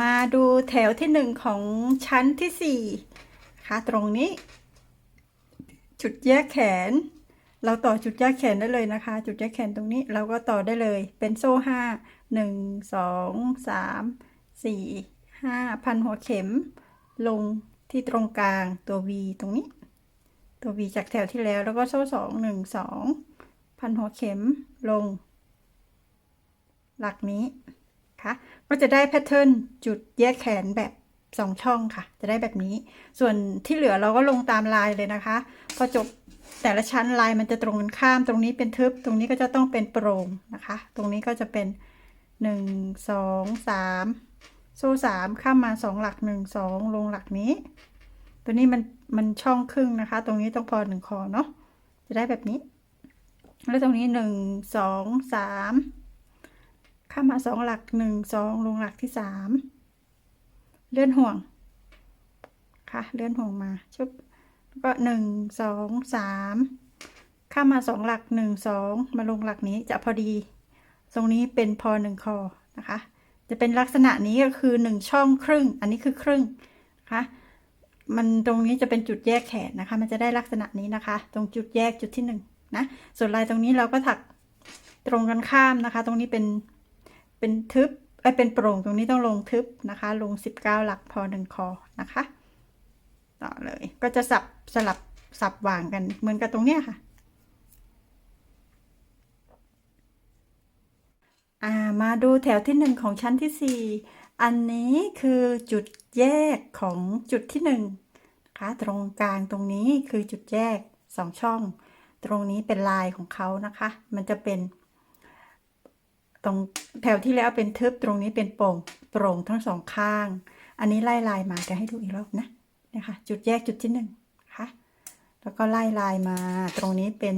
มาดูแถวที่หนึ่งของชั้นที่สี่นะคะตรงนี้ จุดแยกแขน เราต่อจุดแยกแขนได้เลยนะคะ จุดแยกแขนตรงนี้เราก็ต่อได้เลยเป็นโซ่ห้า หนึ่งสองสามสี่ห้าพันหัวเข็ม ลงที่ตรงกลางตัว V ตรงนี้ ตัว V จากแถวที่แล้วแล้วก็โซ่สองหนึ่งสองพันหัวเข็มลง หลักนี้ค่ะก็จะได้แพทเทิร์นจุดแยกแขนแบบสองช่องค่ะ จะได้แบบนี้ ส่วนที่เหลือเราก็ลงตามลายเลยนะคะ พอจบแต่ละชั้นลายมันจะตรงกันข้าม ตรงนี้เป็นทึบ ตรงนี้ก็จะต้องเป็นโปร่งนะคะ ตรงนี้ก็จะเป็น หนึ่งสองสามโซ่สามข้ามมาสองหลักหนึ่งสองลงหลักนี้ ตัวนี้มันมันช่องครึ่งนะคะ ตรงนี้ต้องพอหนึ่งคอเนาะจะได้แบบนี้ แล้วตรงนี้หนึ่งสองสามข้ามมาสองหลักหนึ่งสองลงหลักที่สามเลื่อนห่วงค่ะเลื่อนห่วงมาชุบแล้วก็หนึ่งสองสามข้ามมาสองหลักหนึ่งสองมาลงหลักนี้จะพอดี ตรงนี้เป็นพอหนึ่งคอนะคะ จะเป็นลักษณะนี้ก็คือหนึ่งช่องครึ่ง อันนี้คือครึ่งนะคะมันตรงนี้จะเป็นจุดแยกแขนนะคะ มันจะได้ลักษณะนี้นะคะ ตรงจุดแยกจุดที่หนึ่งนะส่วนลายตรงนี้เราก็ถักตรงกันข้ามนะคะ ตรงนี้เป็นเป็นทึบเอ้เป็นโปร่งตรงนี้ต้องลงทึบนะคะ ลง 19 หลักพอหนึ่งคอนะคะ ต่อเลยก็จะสับสลับสับวางกันเหมือนกับตรงเนี้ยค่ะ อ่ามาดูแถวที่หนึ่งของชั้นที่สี่อันนี้คือจุดแยกของจุดที่หนึ่งนะคะตรงกลางตรงนี้คือจุดแยกสองช่อง ตรงนี้เป็นลายของเขานะคะ มันจะเป็น ตรงแถวที่แล้วเป็นทึบตรงนี้เป็นโปร่งโปร่งทั้งสองข้าง อันนี้ไล่ลายมาจะให้ดูอีกรอบนะนะคะจุดแยกจุดที่หนึ่งนะคะแล้วก็ไล่ลายมา ตรงนี้เป็น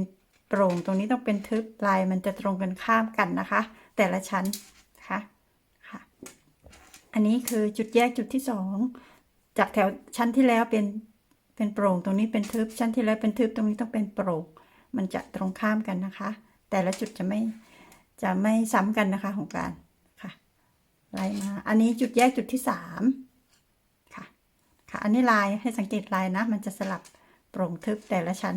โปร่งตรงนี้ต้องเป็นทึบลายมันจะตรงกันข้ามกันนะคะ แต่ละชั้นนะคะค่ะ อันนี้คือจุดแยกจุดที่สองจากแถวชั้นที่แล้วเป็นเป็นโปร่งตรงนี้เป็นทึบชั้นที่แล้วเป็นทึบตรงนี้ต้องเป็นโปร่งมันจะตรงข้ามกันนะคะ แต่ละจุดจะไม่จะไม่ซ้ำกันนะคะของการค่ะไล่มาอันนี้จุดแยกจุดที่สามค่ะค่ะ อันนี้ลายให้สังเกตลายนะ มันจะสลับโปร่งทึบแต่ละชั้น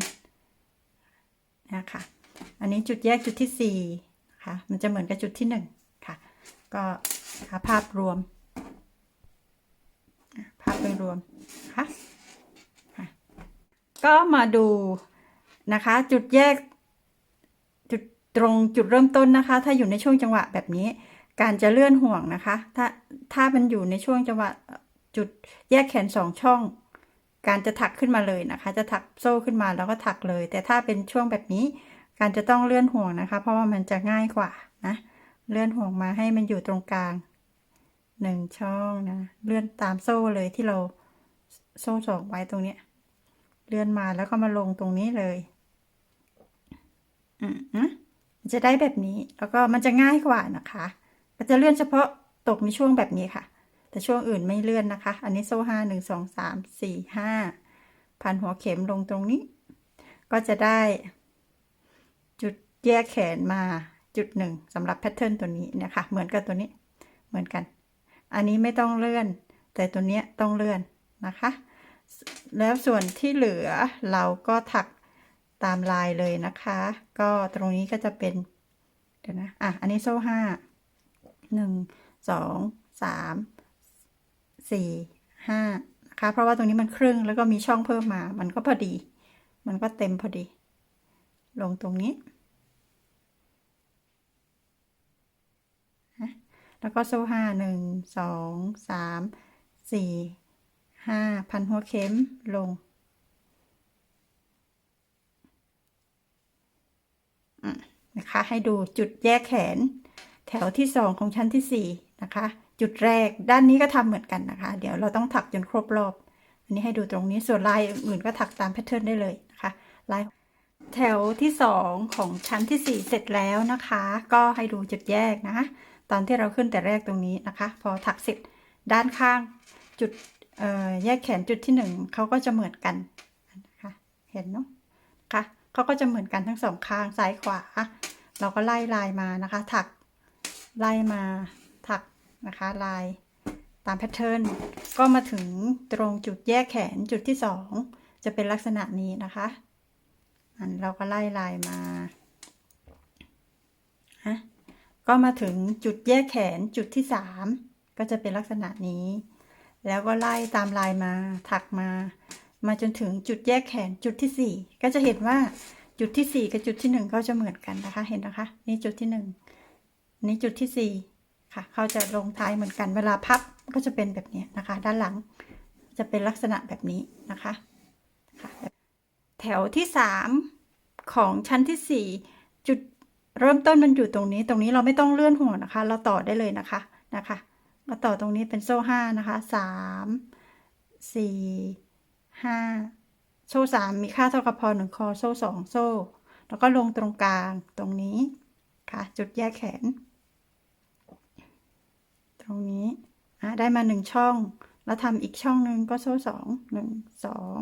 นะคะอันนี้จุดแยกจุดที่สี่ ค่ะมันจะเหมือนกับจุดที่หนึ่งค่ะก็ค่ะภาพรวม ภาพโดยรวมค่ะค่ะก็มาดูนะคะจุดแยกจุดตรงจุดเริ่มต้นนะคะ ถ้าอยู่ในช่วงจังหวะแบบนี้ การจะเลื่อนห่วงนะคะ ถ้าถ้ามันอยู่ในช่วงจังหวะจุดแยกแขนสองช่อง การจะถักขึ้นมาเลยนะคะ จะถักโซ่ขึ้นมาแล้วก็ถักเลย แต่ถ้าเป็นช่วงแบบนี้ การจะต้องเลื่อนห่วงนะคะ เพราะว่ามันจะง่ายกว่านะ เลื่อนห่วงมาให้มันอยู่ตรงกลางหนึ่งช่องนะ เลื่อนตามโซ่เลยที่เราโซ่สองไว้ตรงเนี้ย เลื่อนมาแล้วก็มาลงตรงนี้เลย อืมนะจะได้แบบนี้ แล้วก็มันจะง่ายกว่านะคะ ก็จะเลื่อนเฉพาะตกในช่วงแบบนี้ค่ะ แต่ช่วงอื่นไม่เลื่อนนะคะ อันนี้โซ่ห้าหนึ่งสองสามสี่ห้าพันหัวเข็มลงตรงนี้ ก็จะได้ แยกแขนมาจุดหนึ่งสำหรับแพทเทิร์นตัวนี้นะคะ เหมือนกับตัวนี้เหมือนกัน อันนี้ไม่ต้องเลื่อน แต่ตัวนี้ต้องเลื่อนนะคะ แล้วส่วนที่เหลือเราก็ถักตามลายเลยนะคะ ก็ตรงนี้ก็จะเป็นเดี๋ยวนะอะอันนี้โซ่ห้าหนึ่งสองสามสี่ห้านะคะเพราะว่าตรงนี้มันครึ่งแล้วก็มีช่องเพิ่มมา มันก็พอดี มันก็เต็มพอดี ลงตรงนี้นะ แล้วก็โซ่ห้าหนึ่งสองสามสี่ห้าพันหัวเข็มลงนะคะให้ดูจุดแยกแขน แถวที่สองของชั้นที่สี่นะคะ จุดแรกด้านนี้ก็ทำเหมือนกันนะคะ เดี๋ยวเราต้องถักจนครบรอบ อันนี้ให้ดูตรงนี้ส่วนลายอื่นก็ถักตามแพทเทิร์นได้เลยนะคะลายแถวที่สองของชั้นที่สี่เสร็จแล้วนะคะ ก็ให้ดูจุดแยกนะคะ ตอนที่เราขึ้นแต่แรกตรงนี้นะคะ พอถักเสร็จด้านข้างจุดแยกแขนจุดที่หนึ่งเขาก็จะเหมือนกันนะคะเห็นเนาะค่ะเขาก็จะเหมือนกันทั้งสองข้างซ้ายขวา เราก็ไล่ลายมานะคะ ถักไล่มาถักนะคะลายตามแพทเทิร์นก็มาถึงตรงจุดแยกแขนจุดที่สองจะเป็นลักษณะนี้นะคะอันเราก็ไล่ลายมา ก็มาถึงจุดแยกแขนจุดที่สามก็จะเป็นลักษณะนี้ แล้วก็ไล่ตามลายมาถักมา มาจนถึงจุดแยกแขนจุดที่สี่ก็จะเห็นว่าจุดที่สี่กับจุดที่หนึ่งก็จะเหมือนกันนะคะ เห็นนะคะ นี่จุดที่หนึ่งนี่จุดที่สี่ค่ะ เขาจะลงท้ายเหมือนกัน เวลาพับก็จะเป็นแบบนี้นะคะ ด้านหลังจะเป็นลักษณะแบบนี้นะคะคะแถวที่สามของชั้นที่สี่ เริ่มต้นมันอยู่ตรงนี้ ตรงนี้เราไม่ต้องเลื่อนหัวนะคะ เราต่อได้เลยนะคะ นะคะเราต่อตรงนี้เป็นโซ่ห้านะคะสามสี่ห้าโซ่สามมีค่าเท่ากับพอหนึ่งคอโซ่สองโซ่ แล้วก็ลงตรงกลางตรงนี้ค่ะ จุดแยกแขน ตรงนี้อะได้มาหนึ่งช่อง แล้วทำอีกช่องหนึ่งก็โซ่สองหนึ่งสอง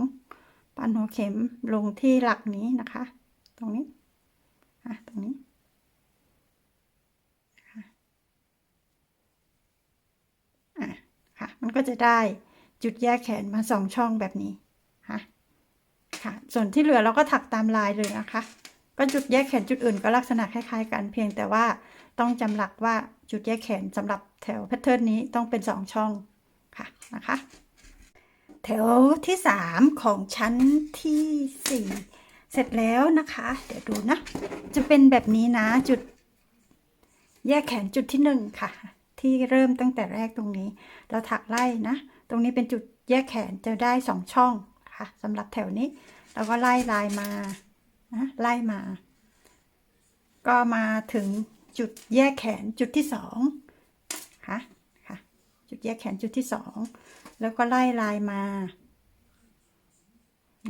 ปันหัวเข็มลงที่หลักนี้นะคะ ตรงนี้อะตรงนี้อะค่ะ มันก็จะได้จุดแยกแขนมาสองช่องแบบนี้ค่ะค่ะ ส่วนที่เหลือเราก็ถักตามลายเลยนะคะ ก็จุดแยกแขนจุดอื่นก็ลักษณะคล้ายๆ กันเพียงแต่ว่าต้องจำหลักว่าจุดแยกแขนสำหรับแถวแพทเทิร์นนี้ต้องเป็นสองช่องค่ะนะคะ แถวที่สามของชั้นที่สี่เสร็จแล้วนะคะ เดี๋ยวดูนะ จะเป็นแบบนี้นะจุดแยกแขนจุดที่หนึ่งค่ะ ที่เริ่มตั้งแต่แรกตรงนี้ เราถักไล่นะ ตรงนี้เป็นจุดแยกแขนจะได้สองช่องค่ะสำหรับแถวนี้ เราก็ไล่ลายมานะไล่มา ก็มาถึงจุดแยกแขนจุดที่สองค่ะค่ะ จุดแยกแขนจุดที่สองแล้วก็ไล่ลายมา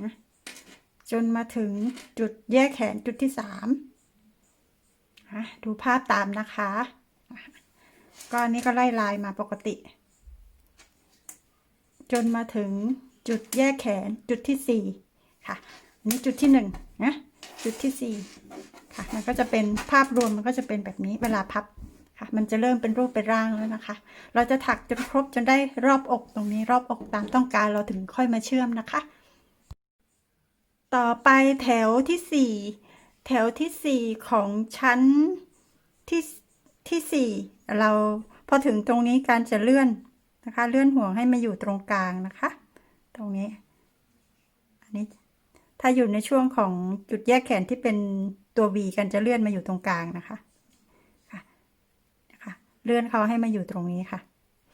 นะจนมาถึงจุดแยกแขนจุดที่สามดูภาพตามนะคะ ก็อันนี้ก็ไล่ลายมาปกติ จนมาถึงจุดแยกแขนจุดที่สี่ค่ะอันนี้จุดที่หนึ่งนะจุดที่สี่ค่ะ มันก็จะเป็นภาพรวมมันก็จะเป็นแบบนี้เวลาพับค่ะ มันจะเริ่มเป็นรูปเป็นร่างแล้วนะคะ เราจะถักจนครบจนได้รอบอกตรงนี้รอบอกตามต้องการเราถึงค่อยมาเชื่อมนะคะ ต่อไปแถวที่สี่แถวที่สี่ของชั้นที่ ที่สี่เราพอถึงตรงนี้การจะเลื่อนนะคะ เลื่อนห่วงให้มาอยู่ตรงกลางนะคะ ตรงนี้ อันนี้ถ้าอยู่ในช่วงของจุดแยกแขนที่เป็นตัว V กันจะเลื่อนมาอยู่ตรงกลางนะคะนะคะ เลื่อนเขาให้มาอยู่ตรงนี้ค่ะ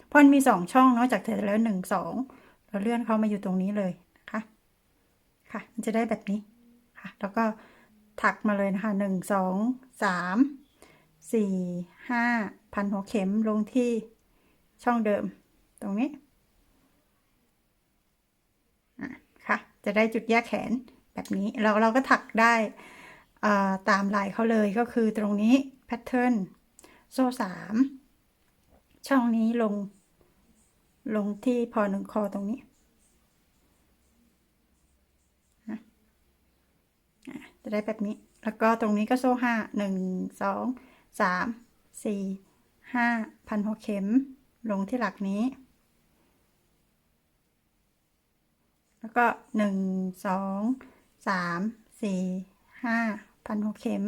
เพราะมันมีสองช่องเนาะจากเสร็จแล้วหนึ่งสองเราเลื่อนเขามาอยู่ตรงนี้เลยนะคะค่ะมันจะได้แบบนี้ค่ะ แล้วก็ถักมาเลยนะคะหนึ่งสองสาม สี่ห้าพันหัวเข็มลงที่ช่องเดิมตรงนี้ค่ะ จะได้จุดแยกแขนแบบนี้เราเราก็ถักได้ตามลายเขาเลยก็คือตรงนี้แพทเทิร์นโซ่สามช่องนี้ลงลงที่พอหนึ่งคอตรงนี้จะได้แบบนี้ แล้วก็ตรงนี้ก็โซ่ห้าหนึ่งสอง สามสี่ห้าพันหัวเข็ม ลงที่หลักนี้ แล้วก็หนึ่งสองสามสี่ห้าพันหัวเข็ม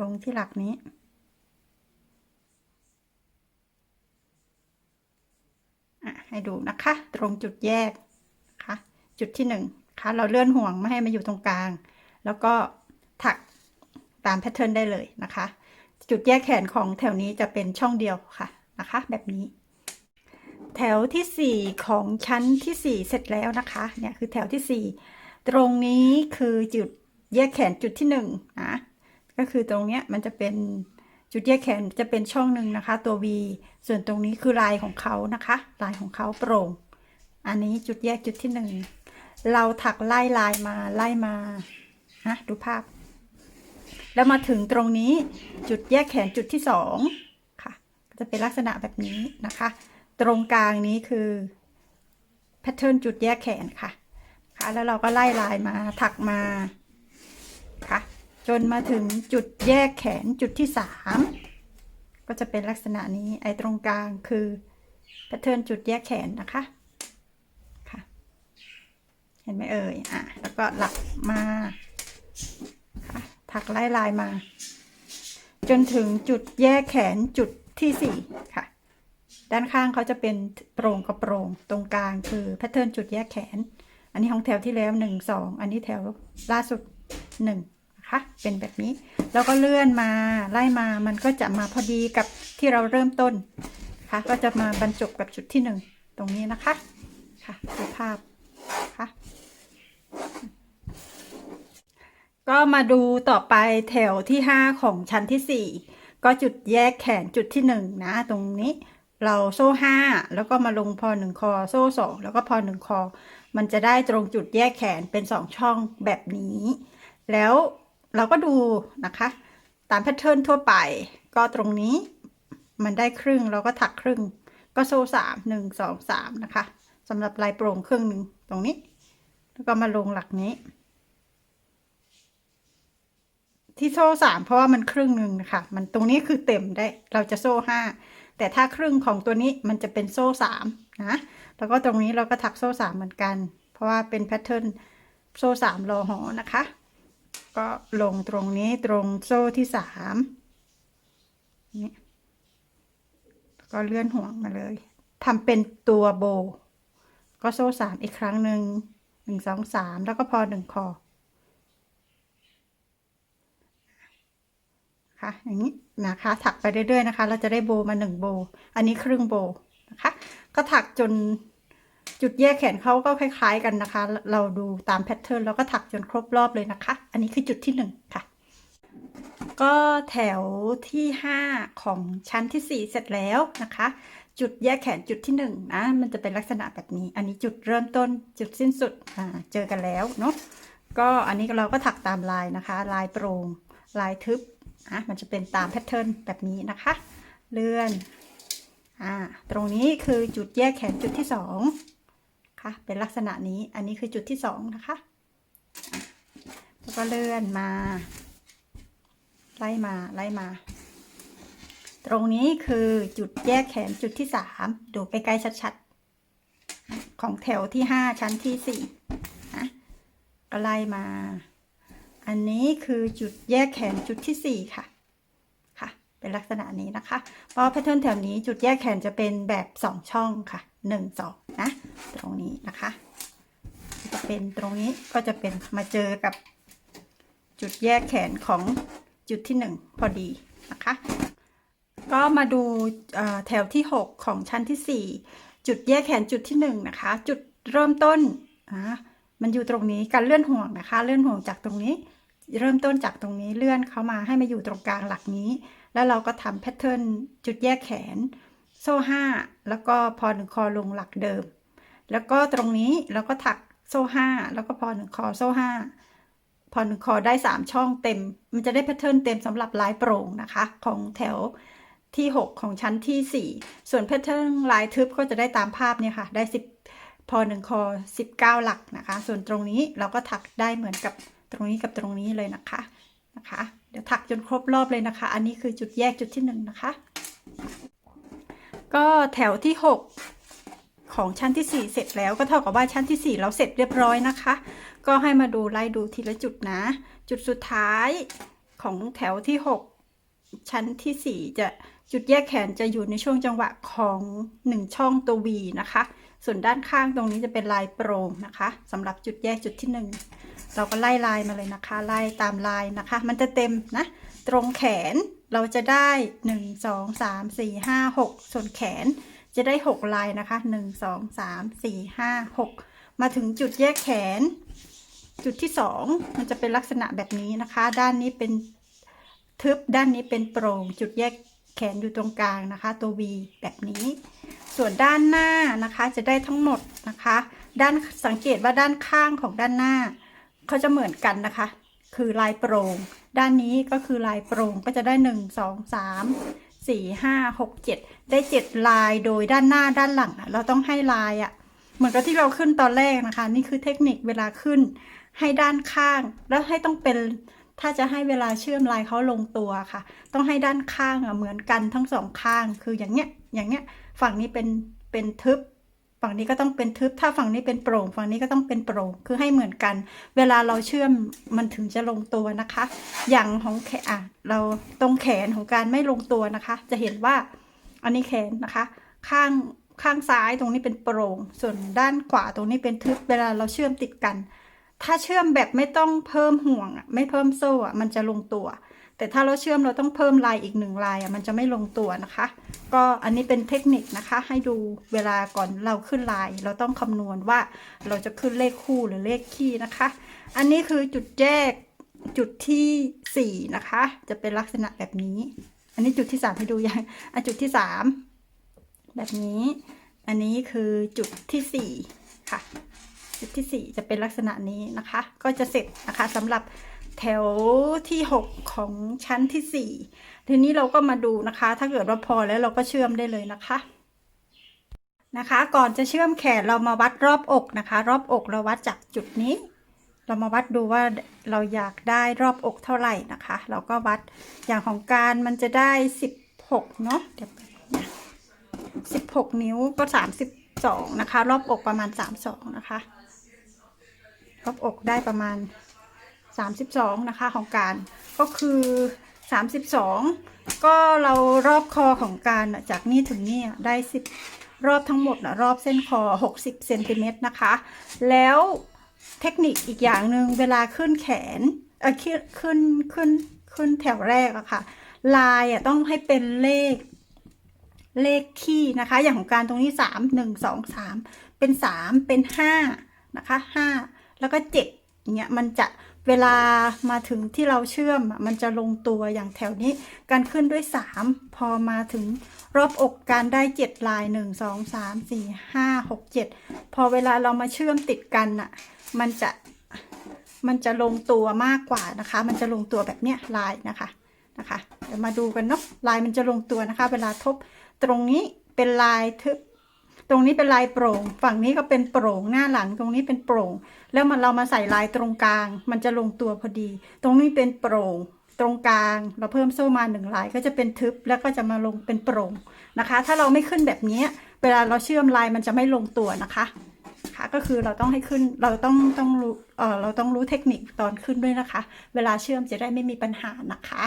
ลงที่หลักนี้ ให้ดูนะคะ ตรงจุดแยกนะคะจุดที่หนึ่งคะเราเลื่อนห่วงไม่ให้มาอยู่ตรงกลาง แล้วก็ถักตามแพทเทิร์นได้เลยนะคะ จุดแยกแขนของแถวนี้จะเป็นช่องเดียวค่ะนะคะ แบบนี้ แถวที่สี่ของชั้นที่สี่เสร็จแล้วนะคะเนี่ยคือแถวที่สี่ตรงนี้คือจุดแยกแขนจุดที่หนึ่งนะก็คือตรงเนี้ยมันจะเป็นจุดแยกแขนจะเป็นช่องหนึ่งนะคะ ตัว V ส่วนตรงนี้คือลายของเขานะคะ ลายของเขาโปร่ง อันนี้จุดแยกจุดที่หนึ่งเราถักไล่ลายมาไล่มาฮะดูภาพ แล้วมาถึงตรงนี้จุดแยกแขนจุดที่สองค่ะ จะเป็นลักษณะแบบนี้นะคะ ตรงกลางนี้คือแพทเทิร์นจุดแยกแขนค่ะ ค่ะ แล้วเราก็ไล่ลายมาถักมาค่ะ จนมาถึงจุดแยกแขนจุดที่สามก็จะเป็นลักษณะนี้ไอ้ตรงกลางคือแพทเทิร์นจุดแยกแขนนะคะค่ะ เห็นไหมเอ่ยอะแล้วก็หลักมา ถักไล่ลายมา จนถึงจุดแยกแขนจุดที่สี่ค่ะ ด้านข้างเขาจะเป็นโปร่งกับโปร่งตรงกลางคือแพทเทิร์นจุดแยกแขน อันนี้ของแถวที่แล้วหนึ่งสองอันนี้แถวล่าสุดหนึ่งนะคะเป็นแบบนี้แล้วก็เลื่อนมาไล่มามันก็จะมาพอดีกับที่เราเริ่มต้นค่ะก็จะมาบรรจบกับจุดที่หนึ่งตรงนี้นะคะค่ะดูภาพค่ะ ก็มาดูต่อไปแถวที่ 5 ของชั้นที่ 4 ก็จุดแยกแขนจุดที่ 1 นะ ตรงนี้เราโซ่ 5 แล้วก็มาลงพอ 1 คอ โซ่ 2 แล้วก็พอ 1 คอ มันจะได้ตรงจุดแยกแขนเป็น 2 ช่องแบบนี้ แล้วเราก็ดูนะคะ ตามแพทเทิร์นทั่วไป ก็ตรงนี้มันได้ครึ่งเราก็ถักครึ่ง ก็โซ่ 3 1 2 3 นะคะสำหรับลายโปร่งครึ่งหนึ่งตรงนี้ แล้วก็มาลงหลักนี้ ที่โซ่สามเพราะว่ามันครึ่งหนึ่งนะคะมันตรงนี้คือเต็มได้เราจะโซ่ห้าแต่ถ้าครึ่งของตัวนี้มันจะเป็นโซ่สามนะ แล้วก็ตรงนี้เราก็ถักโซ่สามเหมือนกัน เพราะว่าเป็นแพทเทิร์นโซ่สามรอหอนะคะ ก็ลงตรงนี้ตรงโซ่ที่สามนี่ก็เลื่อนห่วงมาเลยทำเป็นตัวโบ ก็โซ่สามอีกครั้งหนึ่งหนึ่งสองสามแล้วก็พอหนึ่งคอ ค่ะอย่างนี้นะคะถักไปเรื่อยๆนะคะ เราจะได้โบมาหนึ่งโบ อันนี้ครึ่งโบนะคะ ก็ถักจนจุดแยกแขนเขาก็คล้าย ๆ กันนะคะ เราดูตามแพทเทิร์นแล้วก็ถักจนครบรอบเลยนะคะ อันนี้คือจุดที่หนึ่งค่ะ ก็แถวที่ห้าของชั้นที่สี่เสร็จแล้วนะคะ จุดแยกแขนจุดที่หนึ่งนะ มันจะเป็นลักษณะแบบนี้ อันนี้จุดเริ่มต้นจุดสิ้นสุดอ่าเจอกันแล้วเนาะ ก็อันนี้เราก็ถักตามลายนะคะ ลายโปร่งลายทึบ อะมันจะเป็นตามแพทเทิร์นแบบนี้นะคะ เลื่อนอ่าตรงนี้คือจุดแยกแขนจุดที่สองค่ะเป็นลักษณะนี้อันนี้คือจุดที่สองนะคะแล้วก็เลื่อนมา ไล่มาไล่มา ตรงนี้คือจุดแยกแขนจุดที่สามดูใกล้ๆชัดๆ ของแถวที่ห้าชั้นที่สี่นะก็ไล่มา อันนี้คือจุดแยกแขนจุดที่สี่ค่ะ ค่ะ เป็นลักษณะนี้นะคะ เพราะแพทเทิร์นแถวนี้จุดแยกแขนจะเป็นแบบสองช่องค่ะหนึ่งสองนะ ตรงนี้นะคะ จะเป็นตรงนี้ก็จะเป็นมาเจอกับจุดแยกแขนของจุดที่หนึ่งพอดีนะคะ ก็มาดูแถวที่ 6 ของชั้นที่ 4 จุดแยกแขนจุดที่ 1 นะคะ จุดเริ่มต้นอ่ามันอยู่ตรงนี้การเลื่อนห่วงนะคะ เลื่อนห่วงจากตรงนี้ เริ่มต้นจากตรงนี้เลื่อนเข้ามาให้มาอยู่ตรงกลางหลักนี้ แล้วเราก็ทำแพทเทิร์นจุดแยกแขน โซ่5แล้วก็พอหนึ่งคอลงหลักเดิม แล้วก็ตรงนี้เราก็ถักโซ่5แล้วก็พอหนึ่งคอโซ่5พอหนึ่งคอได้ 3 ช่องเต็ม มันจะได้แพทเทิร์นเต็มสำหรับลายโปร่งนะคะ ของแถวที่ 6 ของชั้นที่ 4 ส่วนแพทเทิร์นลายทึบก็จะได้ตามภาพเนี่ยค่ะ ได้ 10 พอหนึ่งคอ 19 หลักนะคะ ส่วนตรงนี้เราก็ถักได้เหมือนกับ ตรงนี้กับตรงนี้เลยนะคะนะคะ เดี๋ยวถักจนครบรอบเลยนะคะ อันนี้คือจุดแยกจุดที่1นะคะ ก็แถวที่ 6 ของชั้นที่ 4 เสร็จแล้วก็เท่ากับว่าชั้นที่ 4 เราเสร็จเรียบร้อยนะคะ ก็ให้มาดูไล่ดูทีละจุดนะ จุดสุดท้ายของแถวที่ 6 ชั้นที่ 4 จะจุดแยกแขนจะอยู่ในช่วงจังหวะของ 1 ช่องตัว V นะคะ ส่วนด้านข้างตรงนี้จะเป็นลายโปร่งนะคะสำหรับจุดแยกจุดที่ 1 เราก็ไล่ลายมาเลยนะคะ ไล่ตามลายนะคะ มันจะเต็มนะ ตรงแขนเราจะได้ 1 2 3 4 5 6 ส่วนแขนจะได้ 6 ลายนะคะ 1 2 3 4 5 6 มาถึงจุดแยกแขน จุดที่ 2 มันจะเป็นลักษณะแบบนี้นะคะ ด้านนี้เป็นทึบด้านนี้เป็นโปร่ง จุดแยกแขนอยู่ตรงกลางนะคะ ตัว V แบบนี้ ส่วนด้านหน้านะคะจะได้ทั้งหมดนะคะ ด้านสังเกตว่าด้านข้างของด้านหน้า เขาจะเหมือนกันนะคะ คือลายโปร่งด้านนี้ก็คือลายโปร่งก็จะได้ 1 2 3สี่ห้าหกเจ็ดได้เจ็ดลายโดยด้านหน้าด้านหลังอะเราต้องให้ลายอะเหมือนกับที่เราขึ้นตอนแรกนะคะ นี่คือเทคนิคเวลาขึ้นให้ด้านข้าง แล้วให้ต้องเป็นถ้าจะให้เวลาเชื่อมลายเขาลงตัวค่ะ ต้องให้ด้านข้างอะเหมือนกันทั้งสองข้างคืออย่างเงี้ยอย่างเงี้ยฝั่งนี้เป็นเป็นทึบ ฝั่งนี้ก็ต้องเป็นทึบ ถ้าฝั่งนี้เป็นโปร่ง ฝั่งนี้ก็ต้องเป็นโปร่ง คือให้เหมือนกัน เวลาเราเชื่อมมันถึงจะลงตัวนะคะ อย่างของแขนเราตรงแขนของการไม่ลงตัวนะคะ จะเห็นว่าอันนี้แขนนะคะ ข้างข้างซ้ายตรงนี้เป็นโปร่ง ส่วนด้านขวาตรงนี้เป็นทึบ เวลาเราเชื่อมติดกัน ถ้าเชื่อมแบบไม่ต้องเพิ่มห่วงไม่เพิ่มโซ่มันจะลงตัว แต่ถ้าเราเชื่อมเราต้องเพิ่มลายอีกหนึ่งลายอะมันจะไม่ลงตัวนะคะ ก็อันนี้เป็นเทคนิคนะคะ ให้ดูเวลาก่อนเราขึ้นลาย เราต้องคำนวณว่าเราจะขึ้นเลขคู่หรือเลขคี่นะคะ อันนี้คือจุดแยกจุดที่สี่นะคะ จะเป็นลักษณะแบบนี้ อันนี้จุดที่สามให้ดูยังอันจุดที่สามแบบนี้ อันนี้คือจุดที่สี่ค่ะ จุดที่ 4 จะเป็นลักษณะนี้นะคะ ก็จะเสร็จนะคะสำหรับ แถวที่ 6 ของชั้นที่ 4 ทีนี้เราก็มาดูนะคะ ถ้าเกิดว่าพอแล้วเราก็เชื่อมได้เลยนะคะนะคะ ก่อนจะเชื่อมแขนเรามาวัดรอบอกนะคะ รอบอกเราวัดจากจุดนี้ เรามาวัดดูว่าเราอยากได้รอบอกเท่าไหร่นะคะ เราก็วัดอย่างของการมันจะได้ 16เนาะเดี๋ยวนะ16นิ้วก็32นะคะ รอบอกประมาณ32นะคะ รอบอกได้ประมาณ 32 นะคะของการก็คือ 32 ก็เรารอบคอของการน่ะจากนี่ถึงนี่ได้ 10 รอบทั้งหมดนะรอบเส้นคอ 60เซนติเมตรนะคะ แล้วเทคนิคอีกอย่างหนึ่งเวลาขึ้นแขนเออขึ้นขึ้นขึ้นขึ้นแถวแรกอะค่ะ ลายอะต้องให้เป็นเลขเลขคี่นะคะ อย่างของการตรงนี้สามหนึ่งสองสามเป็นสามเป็นห้านะคะห้าแล้วก็เจ็ดเงี้ยมันจะ เวลามาถึงที่เราเชื่อมอะมันจะลงตัวอย่างแถวนี้ การขึ้นด้วยสามพอมาถึงรอบอกการได้เจ็ดลายหนึ่งสองสามสี่ห้าหกเจ็ดพอเวลาเรามาเชื่อมติดกันอะมันจะมันจะลงตัวมากกว่านะคะ มันจะลงตัวแบบเนี้ยลายนะคะนะคะ เดี๋ยวมาดูกันเนาะลายมันจะลงตัวนะคะ เวลาทบตรงนี้เป็นลายทึบ ตรงนี้เป็นลายโปร่ง ฝั่งนี้ก็เป็นโปร่งหน้าหลังตรงนี้เป็นโปร่ง แล้วมันเรามาใส่ลายตรงกลาง มันจะลงตัวพอดี ตรงนี้เป็นโปร่งตรงกลางเราเพิ่มโซ่มาหนึ่งลายก็จะเป็นทึบแล้วก็จะมาลงเป็นโปร่งนะคะ ถ้าเราไม่ขึ้นแบบนี้ เวลาเราเชื่อมลายมันจะไม่ลงตัวนะคะค่ะก็คือเราต้องให้ขึ้นเราต้องต้องรู้เออเราต้องรู้เทคนิคตอนขึ้นด้วยนะคะ เวลาเชื่อมจะได้ไม่มีปัญหานะคะ